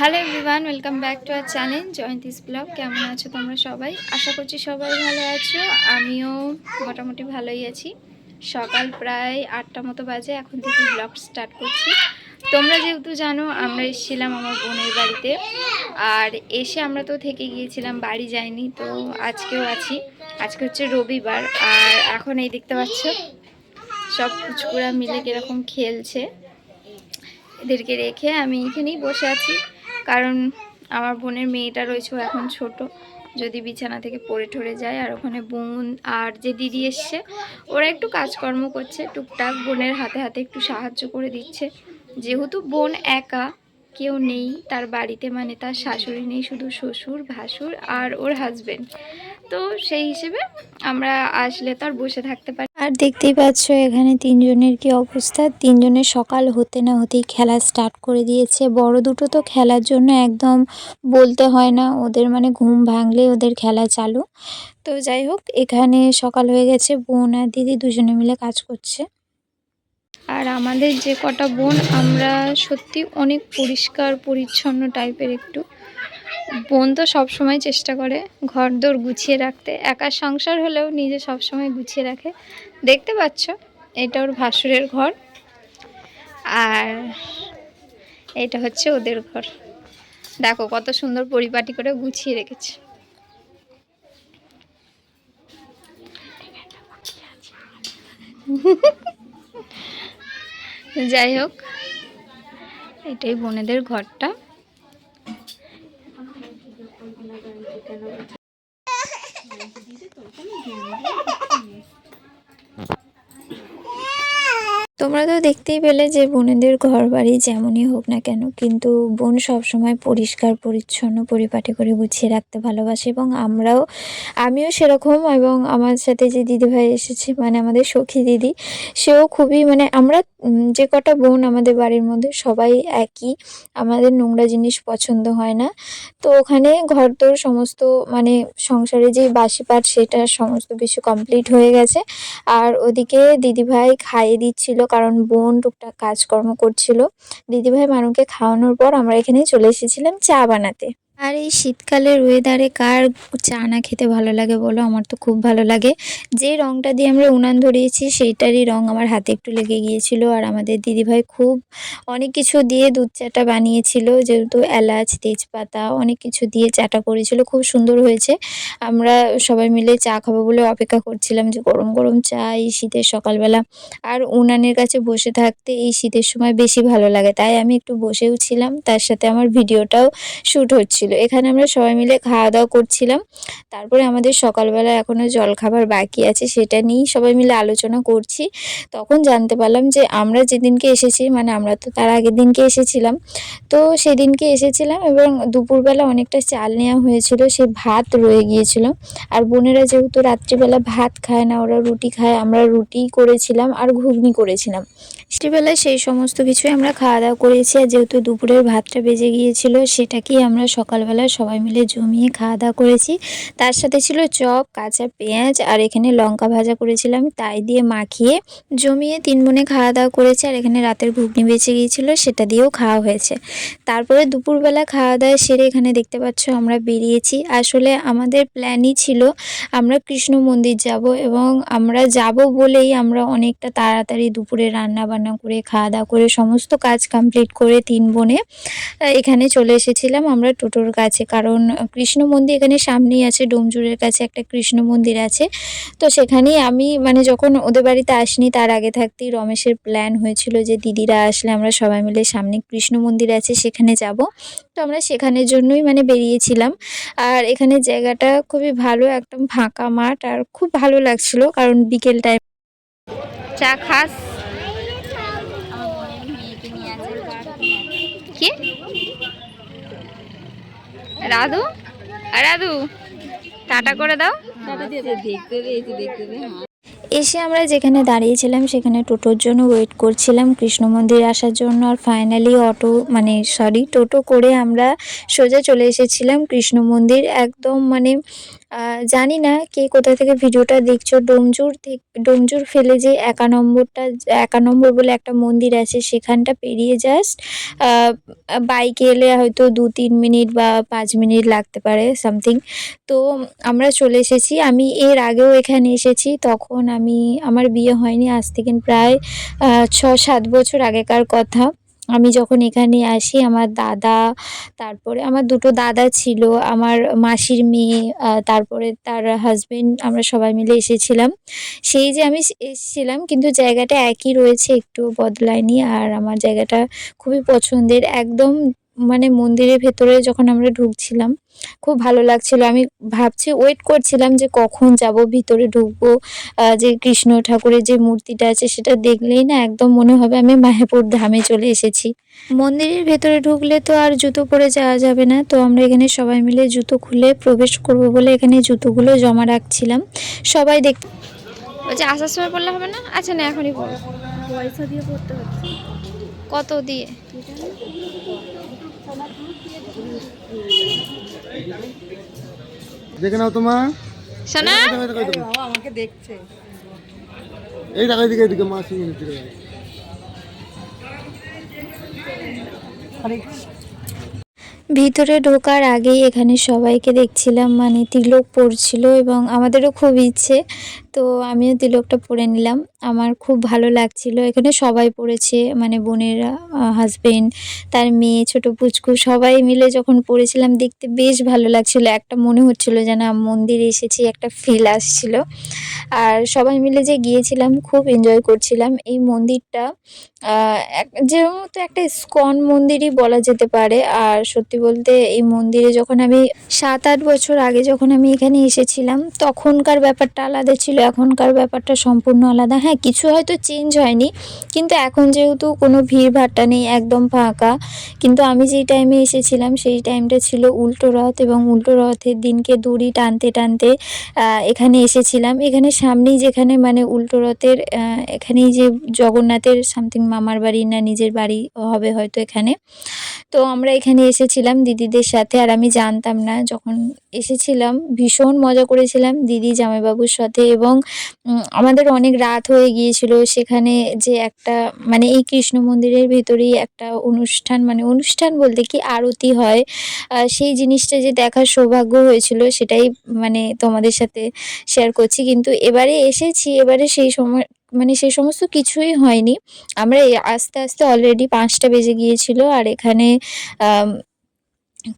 Hello everyone, welcome back to our channel Jayanti's blog. কেমন আছো তোমরা সবাই? আশা করছি সবাই ভালো আছো। আমিও মোটামুটি ভালোই আছি। সকাল প্রায় আটটা মতো বাজে, এখন থেকে ব্লগ স্টার্ট করছি। তোমরা যেহেতু জানো, আমরা এসেছিলাম আমার বোনের বাড়িতে। আর এসে আমরা তো থেকে গিয়েছিলাম, বাড়ি যাইনি, তো আজকেও আছি। আজকে হচ্ছে রবিবার, আর এখন এই দেখতে পাচ্ছ, সব কুচকুরা মিলে কীরকম খেলছে। এদেরকে রেখে আমি এখানেই বসে আছি। কারণ আমার বোনের মেয়েটা রয়েছে এখন ছোট। যদি বিছানা থেকে পড়ে ঠরে যায়, আর ওখানে বোন আর যে দিদি এসছে, ওরা একটু কাজকর্ম করছে, টুকটাক বোনের হাতে হাতে একটু সাহায্য করে দিচ্ছে। যেহেতু বোন একা, কেউ নেই, তার বাড়িতে মানে তার শাশুড়ি নেই, শুধু শ্বশুর, ভাসুর আর ওর হাজবেন্ড তো সেই হিসেবে আমরা আসলে তো আর বসে থাকতে পারি আর দেখতেই পাচ্ছ, এখানে তিনজনের কি অবস্থা? তিনজনের সকাল হতে না হতেই খেলা স্টার্ট করে দিয়েছে। বড় দুটো তো খেলার জন্য একদম বলতে হয় না, ওদের মানে ঘুম ভাঙলে ওদের খেলা চালু। তো যাই হোক, এখানে সকাল হয়ে গেছে, বোন আর দিদি দুজনে মিলে কাজ করছে। আর আমাদের যে কটা বোন, আমরা সত্যি অনেক পরিষ্কার, পরিচ্ছন্ন টাইপের একটু। বোন তো সব সময় চেষ্টা করে ঘর দোর গুছিয়ে রাখতে। একা সংসার হলেও নিজে সব সময় গুছিয়ে রাখে। দেখতে পাচ্ছ, এটা ওর ভাসুরের ঘর। আর এটা হচ্ছে ওদের ঘর। দেখো কত সুন্দর পরিপাটি করে গুছিয়ে রেখেছে। যাই হোক, এটাই বোনেদের ঘরটা। তোমরা তো দেখতেই পেলে যে বোনেদের ঘর বাড়ি যেমনই হোক না কেন, কিন্তু বোন সবসময় পরিষ্কার, পরিচ্ছন্ন, পরিপাটি করে গুছিয়ে রাখতে ভালোবাসে এবং আমরাও, আমিও সেরকম এবং আমার সাথে যে দিদিভাই এসেছে মানে আমাদের সখী দিদি, সেও খুবই মানে আমরা যে কটা বোন আমাদের বাড়ির মধ্যে সবাই একই। আমাদের নোংরা জিনিস পছন্দ হয় না। তো ওখানে ঘর তোর সমস্ত মানে সংসারে যে বাসি পাট সেটা সমস্ত কিছু কমপ্লিট হয়ে গেছে। আর ওদিকে দিদিভাই খাইয়ে দিচ্ছিল কারণ বোন টুকটাক কাজকর্ম করছিল। দিদিভাই মানুকে খাওয়ানোর পর আমরা এখানে চলে এসেছিলাম চা বানাতে। আর এই শীতকালের ওয়েদারে কার চা না খেতে ভালো লাগে বলো? আমার তো খুব ভালো লাগে। যে রঙটা দিয়ে আমরা উনান ধরিয়েছি, সেইটারই রং আমার হাতে একটু লেগে গিয়েছিল। আর আমাদের দিদিভাই খুব অনেক কিছু দিয়ে দুধ চাটা বানিয়েছিল, যেহেতু এলাচ, তেজপাতা অনেক কিছু দিয়ে চাটা করেছিল। খুব সুন্দর হয়েছে। আমরা সবাই মিলে চা খাব বলে অপেক্ষা করছিলাম যে গরম গরম চা এই শীতের সকালবেলা। আর উনানের কাছে বসে থাকতে এই শীতের সময় বেশি ভালো লাগে। তাই আমি একটু বসেও ছিলাম, তার সাথে আমার ভিডিওটাও শ্যুট হচ্ছিল। এখানে আমরা সবাই মিলে খাওয়া দাওয়া করছিলাম। তারপরে আমাদের সকালবেলা এখনও জলখাবার বাকি আছে, সেটা নিয়েই সবাই মিলে আলোচনা করছি। তখন জানতে পারলাম যে আমরা যেদিনকে এসেছি মানে আমরা তো তার আগের দিনকে এসেছিলাম, তো সেদিনকে এসেছিলাম এবং দুপুরবেলা অনেকটা চাল নেওয়া হয়েছিল, সে ভাত রয়ে গিয়েছিল। আর বোনেরা যেহেতু রাত্রিবেলা ভাত খায় না, ওরা রুটি খায়, আমরা রুটি করেছিলাম আর ঘুগনি করেছিলাম। রাত্রিবেলায় সেই সমস্ত কিছুই আমরা খাওয়া দাওয়া করেছি আর যেহেতু দুপুরের ভাতটা বেজে গিয়েছিল, সেটাকেই আমরা সকালবেলা সবাই মিলে জমিয়ে খাওয়া দাওয়া করেছি। তার সাথে ছিল চপ, কাঁচা পেঁয়াজ আর এখানে লঙ্কা ভাজা করেছিলাম। তাই দিয়ে মাখিয়ে জমিয়ে তিন খাওয়া দাওয়া করেছি আর এখানে রাতের ঘুগনি বেঁচে গিয়েছিল, সেটা দিয়েও খাওয়া হয়েছে। তারপরে দুপুরবেলা খাওয়া দাওয়া সেরে এখানে দেখতে পাচ্ছ আমরা বেরিয়েছি। আসলে আমাদের প্ল্যানই ছিল আমরা কৃষ্ণ মন্দির যাব এবং আমরা যাব বলেই আমরা অনেকটা তাড়াতাড়ি দুপুরে রান্না বান্না করে, খাওয়া দাওয়া করে সমস্ত কাজ কমপ্লিট করে তিন বোনে এখানে চলে এসেছিলাম আমরা টোটোর কাছে। কারণ কৃষ্ণ মন্দির এখানে সামনেই আছে, ডোমজুরের কাছে একটা কৃষ্ণ মন্দির আছে। তো সেখানেই আমি মানে যখন ওদের বাড়িতে আসিনি, তার আগে থাকতেই রমেশের প্ল্যান হয়েছিল যে দিদিরা আসলে আমরা সবাই মিলে সামনে কৃষ্ণ মন্দির আছে, সেখানে যাব। তো আমরা সেখানের জন্যই মানে বেরিয়েছিলাম। আর এখানে জায়গাটা খুবই ভালো, একদম ফাঁকা মাঠ। আর খুব ভালো লাগছিল, কারণ বিকেল টাইম চা খাস। কি রাধু? রাধু, টাটা করে দাও। এসে আমরা যেখানে দাঁড়িয়েছিলাম, সেখানে টোটোর জন্য ওয়েট করছিলাম। কৃষ্ণ মন্দির আসার জন্য আর ফাইনালি অটো মানে সরি টোটো করে আমরা সোজা চলে এসেছিলাম কৃষ্ণ মন্দির। একদম মানে জানি না কে কোথা থেকে ভিডিওটা দেখছ। ডোমজুর থেকে ডোমজুর ফেলে যে একা নম্বরটা, একা নম্বর বলে একটা মন্দির আছে, সেখানটা পেরিয়ে জাস্ট বাইকে এলে হয়তো দু তিন মিনিট বা পাঁচ মিনিট লাগতে পারে সামথিং তো আমরা চলে এসেছি। আমি এর আগেও এখানে এসেছি। তখন আমি, আমার বিয়ে হয়নি। আজ থেকে প্রায় ছ সাত বছর আগেকার কথা। আমি যখন এখানে আসি, আমার দাদা, তারপরে আমার দুটো দাদা ছিল, আমার মাসির মেয়ে তারপরে তার হাজবেন্ড আমরা সবাই মিলে এসেছিলাম। সেই যে আমি এসেছিলাম, কিন্তু জায়গাটা একই রয়েছে, একটু বদলায়নি, আর আমার জায়গাটা খুবই পছন্দের, একদম মানে মন্দিরের ভেতরে যখন আমরা ঢুকছিলাম খুব ভালো লাগছিল। আমি ভাবছি ওয়েট করছিলাম যে কখন যাব ভিতরে ঢুকবো যে কৃষ্ণ ঠাকুরের যে মূর্তিটা আছে সেটা দেখলেই না একদম মনে হবে আমি মায়াপুর ধামে চলে এসেছি। মন্দিরের ভেতরে ঢুকলে তো আর জুতো পরে যাওয়া যাবে না। তো আমরা এখানে সবাই মিলে জুতো খুলে প্রবেশ করব বলে এখানে জুতোগুলো জমা রাখছিলাম। সবাই দেখ বলছে আসার সময় পড়লে হবে না? আচ্ছা না এখনই পড়ো। পয়সা দিয়ে পড়তে হচ্ছে কত দিয়ে? দেখে নাও তোমার। বাবা আমাকে দেখছে। এই এদিকে এদিকে মাসি ভিতরে ঢোকার আগেই এখানে সবাইকে দেখছিলাম মানে তিলক পড়ছিল এবং আমাদেরও খুব ইচ্ছে। তো আমিও তিলকটা পরে নিলাম। আমার খুব ভালো লাগছিল। এখানে সবাই পড়েছে মানে বোনেরা হাজবেন্ড তার মেয়ে ছোট পুচকু সবাই মিলে যখন পড়েছিলাম দেখতে বেশ ভালো লাগছিল। একটা মনে হচ্ছিল যেন মন্দিরে এসেছি একটা ফিল আসছিল। আর সবাই মিলে যে গিয়েছিলাম খুব এনজয় করছিলাম। এই মন্দিরটা আহ, এক- যে মতো একটা স্কন মন্দিরই বলা যেতে পারে। আর সত্যি বলতে এই মন্দিরে যখন আমি সাত আট বছর আগে যখন আমি এখানে এসেছিলাম তখনকার ব্যাপারটা আলাদা ছিল। এখনকার ব্যাপারটা সম্পূর্ণ আলাদা। হ্যাঁ কিছু হয়তো চেঞ্জ হয়নি, কিন্তু এখন যেহেতু কোনো ভিড় নেই একদম ফাঁকা, কিন্তু আমি যেই টাইমে এসেছিলাম সেই টাইমটা ছিল উল্টো রথ এবং উল্টো রথের দিনকে দড়ি টানতে টানতে এখানে এসেছিলাম। এখানে সামনেই যেখানে মানে উল্টো রথের এখানেই যে জগন্নাথের সামথিং মামার বাড়ি না নিজের বাড়ি হবে হয়তো এখানে। তো আমরা এখানে এসেছিলাম দিদিদের সাথে আর আমি জানতাম না। যখন এসেছিলাম, ভীষণ মজা করেছিলাম দিদি জামাইবাবুর সাথে এবং উম, আমাদের অনেক রাত হয়ে গিয়েছিল। সেখানে যে একটা মানে এই কৃষ্ণ মন্দিরের ভেতরেই একটা অনুষ্ঠান মানে অনুষ্ঠান বলতে কি আরতি হয়। সেই জিনিসটা যে দেখার সৌভাগ্য হয়েছিল সেটাই মানে তোমাদের সাথে শেয়ার করছি। কিন্তু এবারে এসেছি এবারে সেই সময় মানে সেই সমস্ত কিছুই হয়নি। আমরা আস্তে আস্তে অলরেডি পাঁচটা বেজে গিয়েছিল। আর এখানে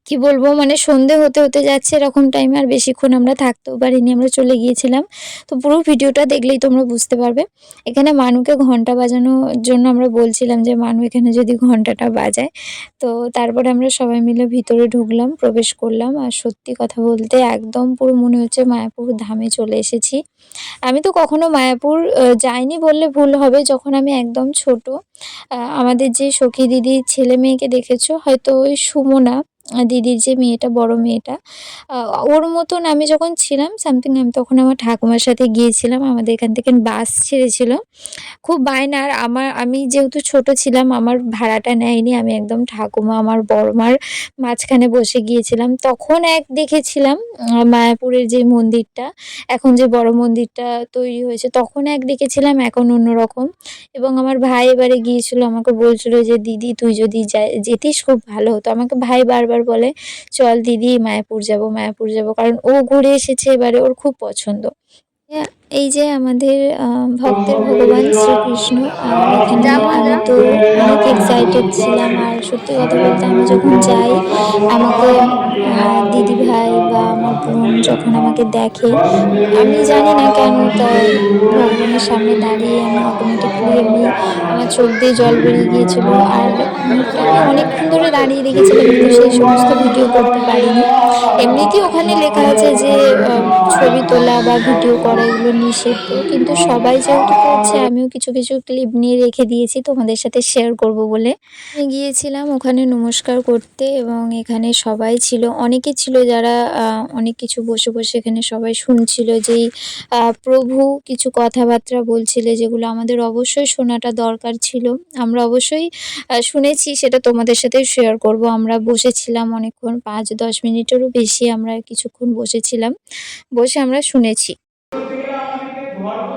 কি বলব মানে সন্ধে হতে হতে যাচ্ছে, এরকম টাইমে আর বেশিক্ষণ আমরা থাকতেও পারিনি, আমরা চলে গিয়েছিলাম। তো পুরো ভিডিওটা দেখলেই তোমরা বুঝতে পারবে। এখানে মানুকে ঘণ্টা বাজানোর জন্য আমরা বলছিলাম যে, মানু, এখানে যদি ঘন্টাটা বাজায়। তো তারপরে আমরা সবাই মিলে ভিতরে ঢুকলাম, প্রবেশ করলাম। আর সত্যি কথা বলতে একদম পুরো মনে হচ্ছে মায়াপুর ধামে চলে এসেছি। আমি তো কখনো মায়াপুর যাইনি বললে ভুল হবে। যখন আমি একদম ছোট আমাদের যে সখী দিদি ছেলে মেয়েকে দেখেছ, হয়তো ওই সুমনা দিদির যে মেয়েটা, বড় মেয়েটা ওর মতন আমি যখন ছিলাম সামথিং আমি তখন আমার ঠাকুমার সাথে গিয়েছিলাম, আমাদের এখান থেকে বাস ছেড়েছিল। খুব বায়না, আর আমার, আমি যেহেতু ছোট ছিলাম, আমার ভাড়াটা নেয়নি, আমি একদম ঠাকুমা, আমার বড়মার মাঝখানে বসে গিয়েছিলাম। তখন এক দেখেছিলাম মায়াপুরের যে মন্দিরটা, এখন যে বড় মন্দিরটা তৈরি হয়েছে, তখন এক দেখেছিলাম, এখন অন্যরকম। এবং আমার ভাই এবারে গিয়েছিল, আমাকে বলছিল যে, দিদি, তুই যদি যেতিস, খুব ভালো হতো। আমাকে ভাই বারবার বলে, চল দিদি, মায়াপুর যাব মায়াপুর যাব। কারণ ও ঘুরে এসেছে এবারে, ওর খুব পছন্দ। এই যে আমাদের ভক্তের ভগবান শ্রীকৃষ্ণ আর এখানে আমি তো অনেক এক্সাইটেড ছিলাম। আর সত্যি কথা বলতে আমি যখন যাই আমাকে দিদি ভাই বা আমার বোন যখন আমাকে দেখে আমি জানি না কেন তাই ভগবানের সামনে দাঁড়িয়ে আমি অটোমেটিকলি এমনি আমার চোখ দিয়ে জল বেরিয়ে গিয়েছিল। আর অনেকক্ষণ ধরে দাঁড়িয়ে রেখেছিলাম কিন্তু সেই সমস্ত ভিডিও করতে পারিনি। এমনিতেই ওখানে লেখা আছে যে ছবি তোলা বা ভিডিও করা এগুলো নিষিদ্ধ কিন্তু সবাই যেহেতু করছে, আমিও কিছু কিছু ক্লিপ নিয়ে রেখে দিয়েছি, তোমাদের সাথে শেয়ার করব বলে। আমি গিয়েছিলাম ওখানে নমস্কার করতে এবং এখানে সবাই ছিল, অনেকে ছিল যারা অনেক কিছু বসে বসে এখানে সবাই শুনছিল যেই প্রভু কিছু কথাবার্তা বলছিলে, যেগুলো আমাদের অবশ্যই শোনাটা দরকার ছিল। আমরা অবশ্যই শুনেছি, সেটা তোমাদের সাথে শেয়ার করব। আমরা বসেছিলাম অনেকক্ষণ, পাঁচ, দশ মিনিটেরও বেশি আমরা কিছুক্ষণ বসেছিলাম, বসে আমরা শুনেছি। ধর্ম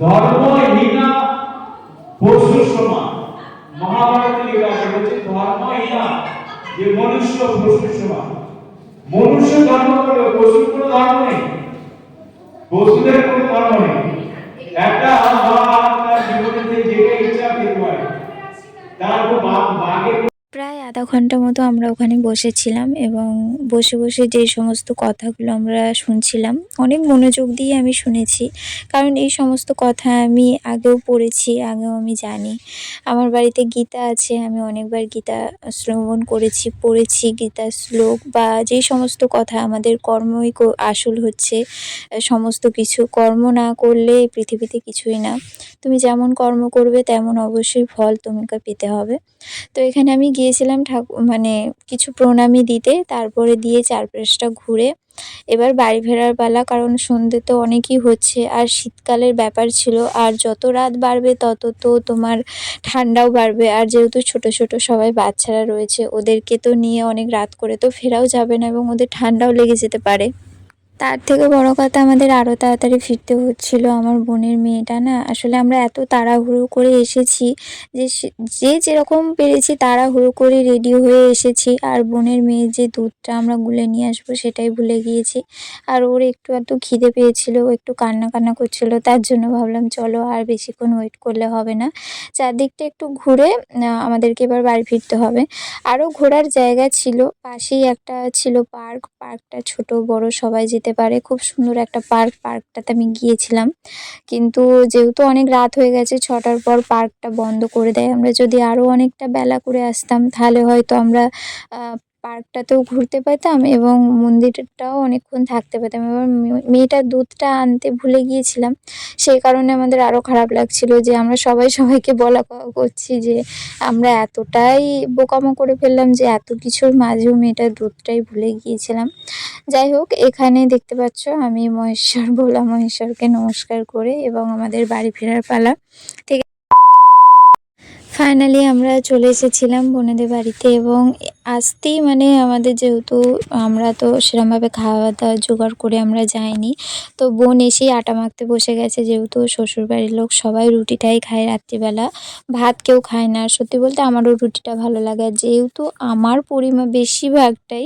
ধর্মহীনা পশুর সমান। মহাভারতে বলছে ধর্মহীনা যে মনুষ্য পশুর সমান। মনুষ্য ধর্ম করবে পশুর কোনো ধর্ম নেই। পশুদের কোনো ধর্ম নেই। একটা তার জীবনে যেটা ইচ্ছা পেতে প্রায় আধা ঘণ্টা মতো আমরা ওখানে বসেছিলাম এবং বসে বসে যে সমস্ত কথাগুলো আমরা শুনছিলাম, অনেক মনোযোগ দিয়ে আমি শুনেছি। কারণ এই সমস্ত কথা আমি আগেও পড়েছি, আগেও আমি জানি। আমার বাড়িতে গীতা আছে, আমি অনেকবার গীতা শ্রবণ করেছি, পড়েছি গীতা শ্লোক বা যেই সমস্ত কথা আমাদের কর্মই আসল হচ্ছে সমস্ত কিছু। কর্ম না করলে পৃথিবীতে কিছুই না। তুমি যেমন কর্ম করবে, তেমন অবশ্যই ফল তোমাকে পেতে হবে। তো এখানে আমি গিয়েছিলাম ঠাকুর মানে কিছু প্রণামী দিতে, তারপরে দিয়ে চারপাশটা ঘুরে। এবার বাড়ি ফেরার পালা, কারণ সন্ধে তো অনেকই হচ্ছে, আর শীতকালের ব্যাপার ছিল। আর যত রাত বাড়বে, তত তো তোমার ঠান্ডাও বাড়বে। আর যেহেতু ছোট ছোট সবাই বাচ্চারা রয়েছে, ওদেরকে তো নিয়ে অনেক রাত করে তো ফেরাও যাবে না এবং ওদের ঠান্ডাও লেগে যেতে পারে। তার থেকে বড় কথা আমাদের আরও তাড়াতাড়ি ফিরতে হচ্ছিল। আমার বোনের মেয়েটা না, আসলে আমরা এত তাড়াহুড়ো করে এসেছি যে যে যেরকম পেরেছি তাড়াহুড়ো করে রেডি হয়ে এসেছি। আর বোনের মেয়ের যে দুধটা আমরা গুলে নিয়ে আসব সেটাই ভুলে গিয়েছি। আর ওর একটু একটু খিদে পেয়েছিল একটু কান্না কান্না করছিল, তার জন্য ভাবলাম চলো আর বেশিক্ষণ ওয়েট করলে হবে না। চারদিকটা একটু ঘুরে আমাদেরকে এবার বাড়ি ফিরতে হবে। আরও ঘোরার জায়গা ছিল, পাশেই একটা ছিল পার্ক। পার্কটা ছোট, বড়, সবাই যেতে পারে। খুব সুন্দর একটা পার্ক, পার্কটাতে আমি গিয়েছিলাম। কিন্তু যেহেতু অনেক রাত হয়ে গেছে, ছটার পর পার্কটা বন্ধ করে দেয়। আমরা যদি আরও অনেকটা বেলা করে আসতাম, তাহলে হয়তো আমরা পার্কটাতেও ঘুরতে পেতাম এবং মন্দিরটাও অনেকক্ষণ থাকতে পেতাম। এবার মেয়েটার দুধটা আনতে ভুলে গিয়েছিলাম। সেই কারণে আমাদের আরও খারাপ লাগছিল যে আমরা সবাই সবাইকে বলা করছি যে আমরা এতটাই বোকামো করে ফেললাম যে এত কিছুর মাঝেও মেয়েটার দুধটাই ভুলে গিয়েছিলাম। যাই হোক, এখানে দেখতে পাচ্ছ আমি মহেশ্বর ভোলা মহেশ্বরকে নমস্কার করে এবং আমাদের বাড়ি ফেরার পালা। ঠিক ফাইনালি আমরা চলে এসেছিলাম বোনেদের বাড়িতে এবং আসতেই মানে আমাদের যেহেতু আমরা তো সেরমভাবে খাওয়া দাওয়া জোগাড় করে আমরা যাইনি, তো বোন এসেই আটা মাখতে বসে গেছে যেহেতু শ্বশুরবাড়ির লোক সবাই রুটিটাই খায় রাত্রিবেলা, ভাত কেউ খায় না। সত্যি বলতে আমারও রুটিটা ভালো লাগে। যেহেতু আমার পরিমাণ বেশিরভাগটাই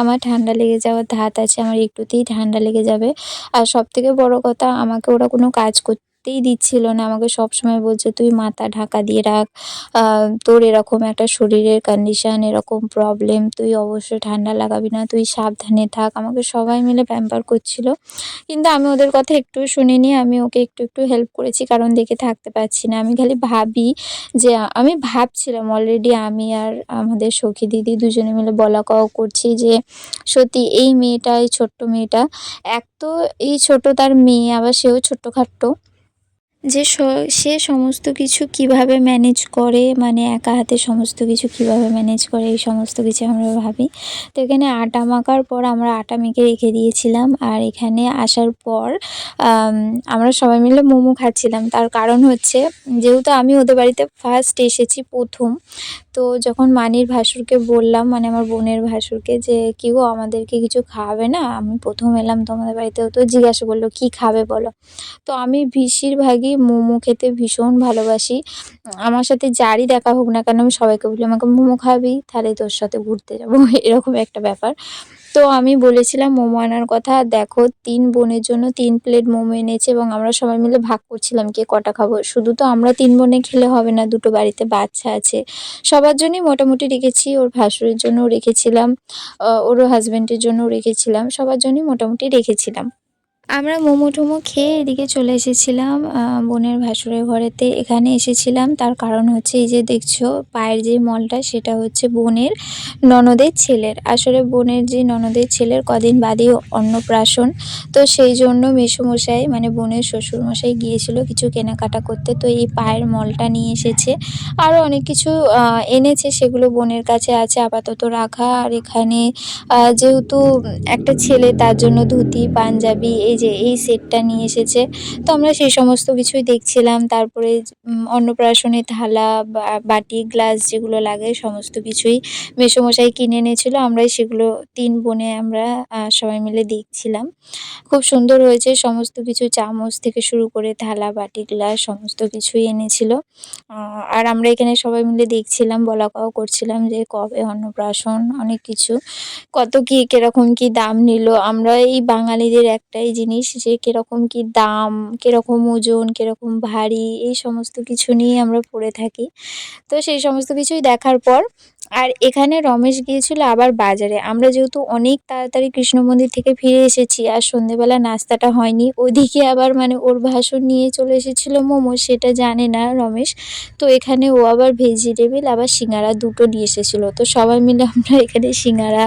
আমার ঠান্ডা লেগে যাওয়ার ধাত আছে, আমার একটুতেই ঠান্ডা লেগে যাবে। আর সবথেকে বড় কথা, আমাকে ওরা কোনো কাজ করতেই দিচ্ছিল না। আমাকে সব সময় বলছে, তুই মাথা ঢাকা দিয়ে রাখ। তোর এরকম একটা শরীরের কন্ডিশন এরকম প্রবলেম তুই অবশ্যই ঠান্ডা লাগাবি না, তুই সাবধানে থাক। আমাকে সবাই মিলে প্যাম্পার করছিল। কিন্তু আমি ওদের কথা একটু শুনিনি, আমি ওকে একটু একটু হেল্প করেছি, কারণ দেখে থাকতে পারছি না। আমি খালি ভাবি যে, আমি ভাবছিলাম অলরেডি আমি আর আমাদের সখী দিদি দুজনে মিলে বলা কওয়া করছি যে, সত্যি এই মেয়েটা এই ছোট্ট মেয়েটা। এক তো এই ছোট তার মেয়ে, আবার সেও ছোট্টখাট্টো। যে স- সমস্ত কিছু কীভাবে ম্যানেজ করে মানে একা হাতে সমস্ত কিছু কীভাবে ম্যানেজ করে, এই সমস্ত কিছু আমরা ভাবি। তো এখানে আটা মাখার পর আমরা আটা মেখে রেখে দিয়েছিলাম, আর এখানে আসার পর আমরা সবাই মিলে মোমো খাচ্ছিলাম। তার কারণ হচ্ছে, যেহেতু আমি ওদের বাড়িতে ফার্স্ট এসেছি প্রথম, তো যখন মানির ভাসুরকে বললাম মানে আমার বোনের ভাসুরকে, যে কেউ আমাদেরকে কিছু খাওয়াবে না? আমি প্রথম এলাম তোমাদের বাড়িতে তো জিজ্ঞাসা করল, কি খাবে বলো? তো আমি বেশিরভাগই মোমো খেতে ভীষণ ভালোবাসি। আমার সাথে যারই দেখা হোক না কেন, আমি সবাইকে বলি, আমাকে মোমো খাবি, তাহলে তোর সাথে ঘুরতে যাব। এরকম একটা ব্যাপার। তো আমি বলেছিলাম মোমো আনার কথা, দেখো, তিন বোনের জন্য তিন প্লেট মোমো এনেছে এবং আমরা সবাই মিলে ভাগ করছিলাম কে কটা খাব। শুধু তো আমরা তিন বোনে খেলে হবে না, দুটো বাড়িতে বাচ্চা আছে। সবার জন্যই মোটামুটি রেখেছি, ওর ভাসুরের জন্যও রেখেছিলাম ওর হাজব্যান্ডের জন্যও রেখেছিলাম, সবার জন্যই মোটামুটি রেখেছিলাম। আমরা মোমো টোমো খেয়ে এদিকে চলে এসেছিলাম বোনের ভাসুরের ঘরেতে। এখানে এসেছিলাম, তার কারণ হচ্ছে এই যে দেখছ, পায়ের যে মলটা সেটা হচ্ছে বোনের, ননদের ছেলের। আসলে বোনের যে ননদের ছেলের কদিন বাদেই অন্নপ্রাশন, তো সেই জন্য মেসোমশাই মানে বোনের শ্বশুরমশাই গিয়েছিল কিছু কেনাকাটা করতে। তো এই পায়ের মলটা নিয়ে এসেছে। আরও অনেক কিছু এনেছে, সেগুলো বোনের কাছে আছে, আপাতত রাখা। আর এখানে যেহেতু একটা ছেলে, তার জন্য ধুতি, পাঞ্জাবি, এই যে এই সেটটা নিয়ে এসেছে। তো আমরা সেই সমস্ত কিছুই দেখছিলাম। তারপরে উম, অন্নপ্রাশনের থালা বাটি গ্লাস যেগুলো লাগে সমস্ত কিছুই মেসোমশাই কিনে এনেছিল। আমরাই সেগুলো তিন বোনে আমরা সবাই মিলে দেখছিলাম। খুব সুন্দর হয়েছে। সমস্ত কিছু চামচ থেকে শুরু করে থালা বাটি গ্লাস সমস্ত কিছুই এনেছিল। আর আমরা এখানে সবাই মিলে দেখছিলাম বলা করছিলাম যে কবে অন্নপ্রাশন অনেক কিছু। কত কি কীরকম কি দাম নিল। আমরা এই বাঙালিদের একটাই জিনিস যে কীরকম কি দাম, কীরকম ওজন, কীরকম ভারী, এই সমস্ত কিছু নিয়ে আমরা পড়ে থাকি। তো সেই সমস্ত কিছুই দেখার পর, আর এখানে রমেশ গিয়েছিল আবার বাজারে। আমরা যেহেতু অনেক তাড়াতাড়ি কৃষ্ণ মন্দির থেকে ফিরে এসেছি, আর সন্ধেবেলা নাস্তাটা হয়নি, ওদিকে আবার মানে ওর ভাসুর নিয়ে চলে এসেছিল মোমো, সেটা জানে না রমেশ। তো এখানে ও আবার ভেজিটেবিল, আবার সিঙ্গারা দুটো নিয়ে এসেছিল। তো সবাই মিলে আমরা এখানে সিঙ্গারা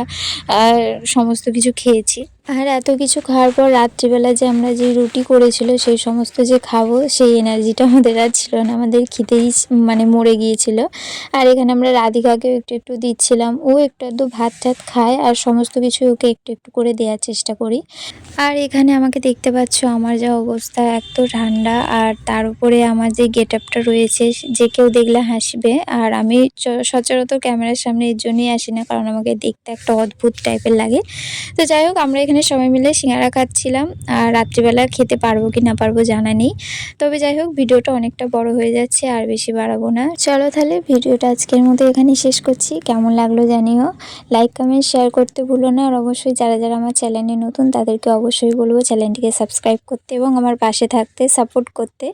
আর সমস্ত কিছু খেয়েছি। আর এত কিছু খাওয়ার পর রাত্রিবেলা যে আমরা যে রুটি করেছিল, সেই সমস্ত যে খাব, সেই এনার্জিটা আমাদের আর ছিল না। আমাদের খিদেই মানে মরে গিয়েছিল। আর এখানে আমরা রাধিকাকেও একটু একটু দিচ্ছিলাম। ও একটু একটু ভাত টাত খায় আর সমস্ত কিছু ওকে একটু একটু করে দেওয়ার চেষ্টা করি। আর এখানে আমাকে দেখতে পাচ্ছ আমার যা অবস্থা, এত ঠান্ডা। আর তার উপরে আমার যে গেট আপটা রয়েছে, যে কেউ দেখলে হাসবে। আর আমি সচরাচর ক্যামেরার সামনে এর জন্যই আসি না, কারণ আমাকে দেখতে একটা অদ্ভুত টাইপের লাগে। তো যাই হোক, আমরা এখানে সবাই মিলে সিঙ্গারা খাচ্ছিলাম আর রাত্রিবেলা খেতে পারব কি না পারব জানা নেই। তবে যাই হোক, ভিডিওটা অনেকটা বড় হয়ে যাচ্ছে, আর বেশি বাড়াবো না। চলো তাহলে ভিডিওটা আজকের মতো এখানেই শেষ করছি। কেমন লাগল জানিও। লাইক কমেন্ট শেয়ার করতে ভুলো না। আর অবশ্যই যারা যারা আমার চ্যানেলে নতুন, তাদেরকে অবশ্যই বলব চ্যানেলটিকে সাবস্ক্রাইব করতে এবং আমার পাশে থাকতে সাপোর্ট করতে।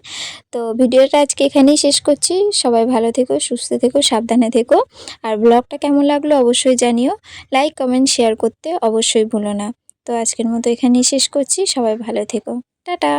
তো ভিডিওটা আজকে এখানেই শেষ করছি। সবাই ভালো থেকো, সুস্থ থেকো, সাবধানে থেকো। আর ব্লগটা কেমন লাগল অবশ্যই জানিও। লাইক কমেন্ট শেয়ার করতে অবশ্যই ভুলো না। তো আজকের মতো এখানেই শেষ করছি। সবাই ভালো থেকো। টাটা!